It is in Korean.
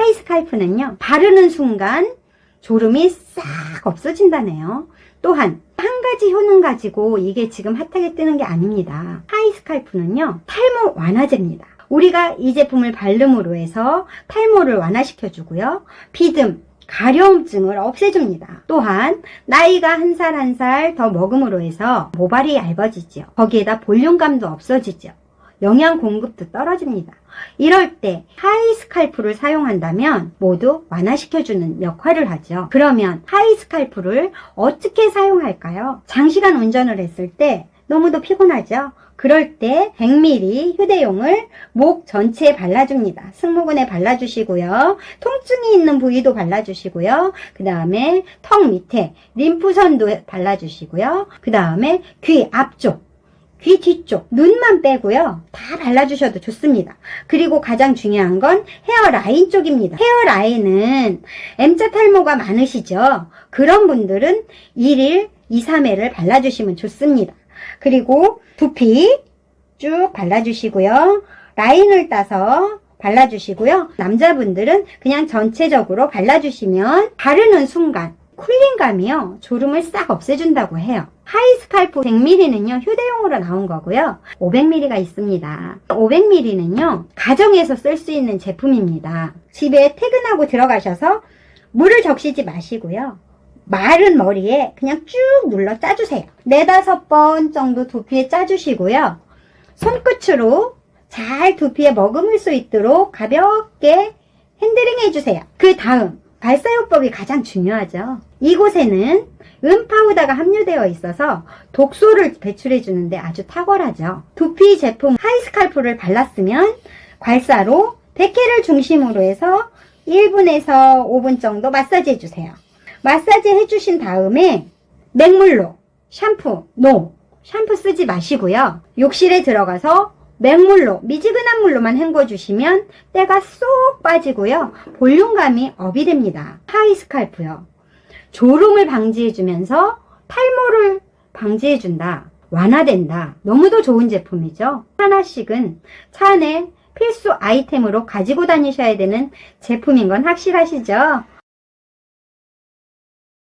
하이스칼프는요, 바르는 순간 졸음이 싹 없어진다네요. 또한 한 가지 효능 가지고 이게 지금 핫하게 뜨는 게 아닙니다. 하이스칼프는요, 탈모 완화제입니다. 우리가 이 제품을 바름으로 해서 탈모를 완화시켜주고요. 비듬, 가려움증을 없애줍니다. 또한 나이가 한 살 한 살 더 먹음으로 해서 모발이 얇아지죠. 거기에다 볼륨감도 없어지죠. 영양 공급도 떨어집니다. 이럴 때 하이 스칼프를 사용한다면 모두 완화시켜주는 역할을 하죠. 그러면 하이 스칼프를 어떻게 사용할까요? 장시간 운전을 했을 때 너무도 피곤하죠? 그럴 때 100ml 휴대용을 목 전체에 발라줍니다. 승모근에 발라주시고요. 통증이 있는 부위도 발라주시고요. 그 다음에 턱 밑에 림프선도 발라주시고요. 그 다음에 귀 앞쪽 귀 뒤쪽, 눈만 빼고요. 다 발라주셔도 좋습니다. 그리고 가장 중요한 건 헤어라인 쪽입니다. 헤어라인은 M자 탈모가 많으시죠? 그런 분들은 1일, 2, 3회를 발라주시면 좋습니다. 그리고 두피 쭉 발라주시고요. 라인을 따서 발라주시고요. 남자분들은 그냥 전체적으로 발라주시면 바르는 순간 쿨링감이요. 졸음을 싹 없애준다고 해요. 하이스칼프 100ml는요. 휴대용으로 나온 거고요. 500ml가 있습니다. 500ml는요. 가정에서 쓸 수 있는 제품입니다. 집에 퇴근하고 들어가셔서 물을 적시지 마시고요. 마른 머리에 그냥 쭉 눌러 짜주세요. 네다섯 번 정도 두피에 짜주시고요. 손끝으로 잘 두피에 머금을 수 있도록 가볍게 핸들링 해주세요. 그 다음 발사요법이 가장 중요하죠. 이곳에는 은파우더가 함유되어 있어서 독소를 배출해 주는데 아주 탁월하죠. 두피 제품 하이스칼프를 발랐으면 괄사로 100회를 중심으로 해서 1분에서 5분 정도 마사지 해주세요. 마사지 해주신 다음에 맹물로 샴푸, 노, 샴푸 쓰지 마시고요. 욕실에 들어가서 맹물로 미지근한 물로만 헹궈주시면 때가 쏙 빠지고요. 볼륨감이 업이 됩니다. 하이 스칼프요. 졸음을 방지해주면서 탈모를 방지해준다. 완화된다. 너무도 좋은 제품이죠. 하나씩은 차 안에 필수 아이템으로 가지고 다니셔야 되는 제품인 건 확실하시죠?